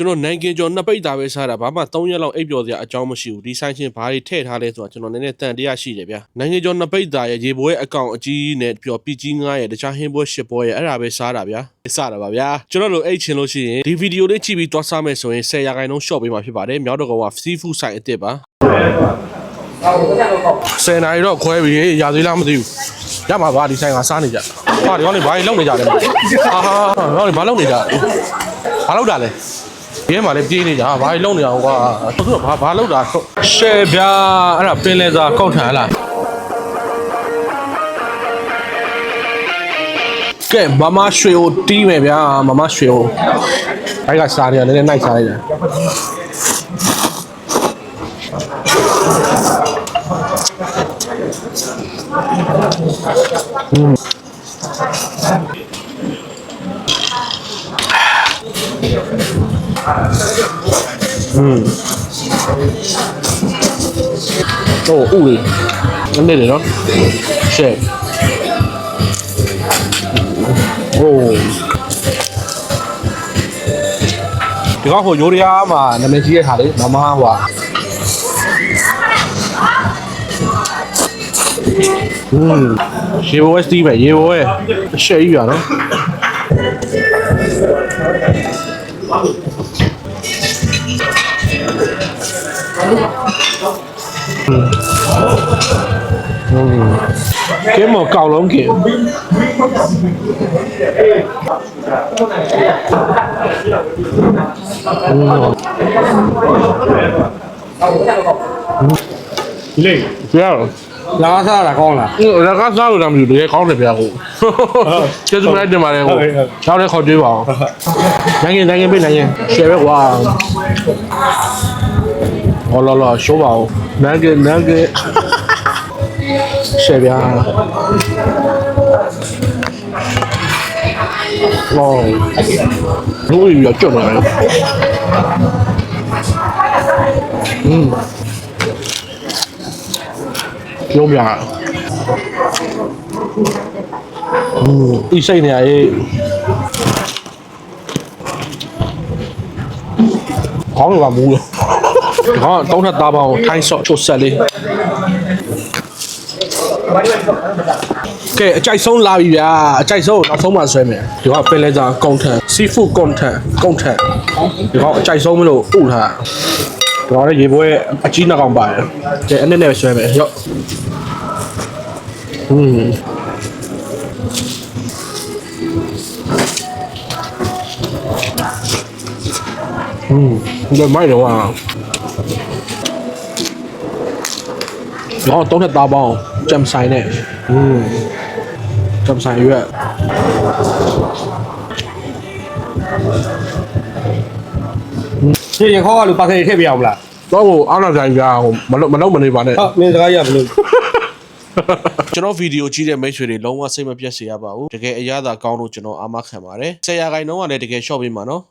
ကျွန်တော်နိုင်ငံကျော်နှစ်ပိတ်တာပဲစားတာဘာမှ3ရက်လောက်အိပ်ပျော်စရာအကြောင်းမရှိဘူးဒီဆိုင်ချင်းဘာတွေထည့်ထားလဲဆိုတော့ကျွန်တော်နည်းနည်းတန်တရားရှိတယ်ဗျာနိုင်ငံကျော်နှစ်ပိတ်တာရဲ့ရေပွဲအကောင့်အကြီးနဲ့ပြောပီကြီး9ရဲ့တခြားဟင်းပွဲ10ပွဲရဲ့အဲ့ဒါပဲစားတာဗျာစားတာပါဗျာကျွန်တော်တို့အိတ်ချင်လို့ရှိရင်ဒီဗီဒီယိုလေးကြည့်ပြီးသွားစားမယ်ဆိုရင်10ရာခိုင်နှုန်း short ပေးမှာဖြစ်ပါတယ်မြောက်တော့က seafood ဆိုင်အစ်စ်ပါ10နာရီတော့ခွဲပြီရာသေးလားမသိဘူးရမှာပါဒီဆိုင်ကစားနေကြဟာဒီကောင်လေးဘာကြီးလုံနေကြလဲဟာဟာဟာဒီဘာလုံနေကြလဲဘာလုံတာလဲ ဒီထဲမှာလည်းပြေးနေကြဘာကြီးလုံနေအောင်ကွာသူကဘာဘာလုံတာရှယ်ဗျာအဲ့ဒါပင်လဲစာကောက်ထန်ဟလားကဲမမရွှေကိုတီးမယ်ဗျာမမရွှေကိုအဲ့ကစားနေရလည်းလည်းနိုင်စားလိုက်တ ယ်ဟိုဥလေးနည်းနည်းနော်ရှယ်ဟိုဒီကောင်ဟိုယိုရီးယားမှာနာမည်ကြီးတဲ့ခါလေးမမဟွာอืมရေဘဝစတီးပဲရေဘဝရဲ့အရှက်ကြီးရနော် ကဲမောကောက်လုံးကင်လေပြရတော့ လာစားတာကောင်းလားဟိုလည်းကစားလို့တော့မဖြစ်ဘူးတကယ်ကောင်းတယ်ဗျာကိုကျေးဇူးများတင်ပါတယ်ကိုကျောင်းလေးခေါ်ကြွေးပါအောင်နိုင်ငံနိုင်ငံပြည်နိုင်ငံရှယ်ပဲကွာဟောလာလာရှိုးပါအောင်နိုင်ငံနိုင်ငံရှယ်ဗျာဝေါလို့ရကြတယ်อืม ပြောပြอืมอีစိတ်နေရရေးခေါင်းကမူးလို့ဒီကောင်ကတုံးထက်သားပေါင်းထိုင်းဆော့ချိုဆက်လေးကဲအကြိုက်ဆုံးလာပြီဗျာအကြိုက်ဆုံးနောက်ဆုံးမှဆွဲမယ်ဒီကောင်ပင်လဲစာကွန်ထန် seafood content content ဒီကောင်အကြိုက်ဆုံးမလို့ဥထား ဒီကောင်လည်းရေပွဲအကြီးနှစ်ကောင်ပါတယ်ကဲအနည်းနဲ့ပဲဆွဲမယ်ရော့อืม 嗯，你买的话，然后都是打包，점 sai này, ừ,점 sai vậy. ရှင်းရင်ခေါက်ကလူပါစယ်ထည့်ပြအောင်မလားတော့ဟိုအားနာဆိုင်ပြဟိုမလုံးမလုံးမနေပါနဲ့ဟုတ်မင်းစကားရဘလို့ကျွန်တော်ဗီဒီယိုကြည့်တဲ့မိတ်ဆွေတွေလုံးဝစိတ်မပြတ်စေရပါဘူးတကယ်အရသာကောင်းလို့ကျွန်တော်အားမခံပါတယ်ဆယ်ရာခိုင်နှုန်းကလည်းတကယ် short ပေးမှာနော်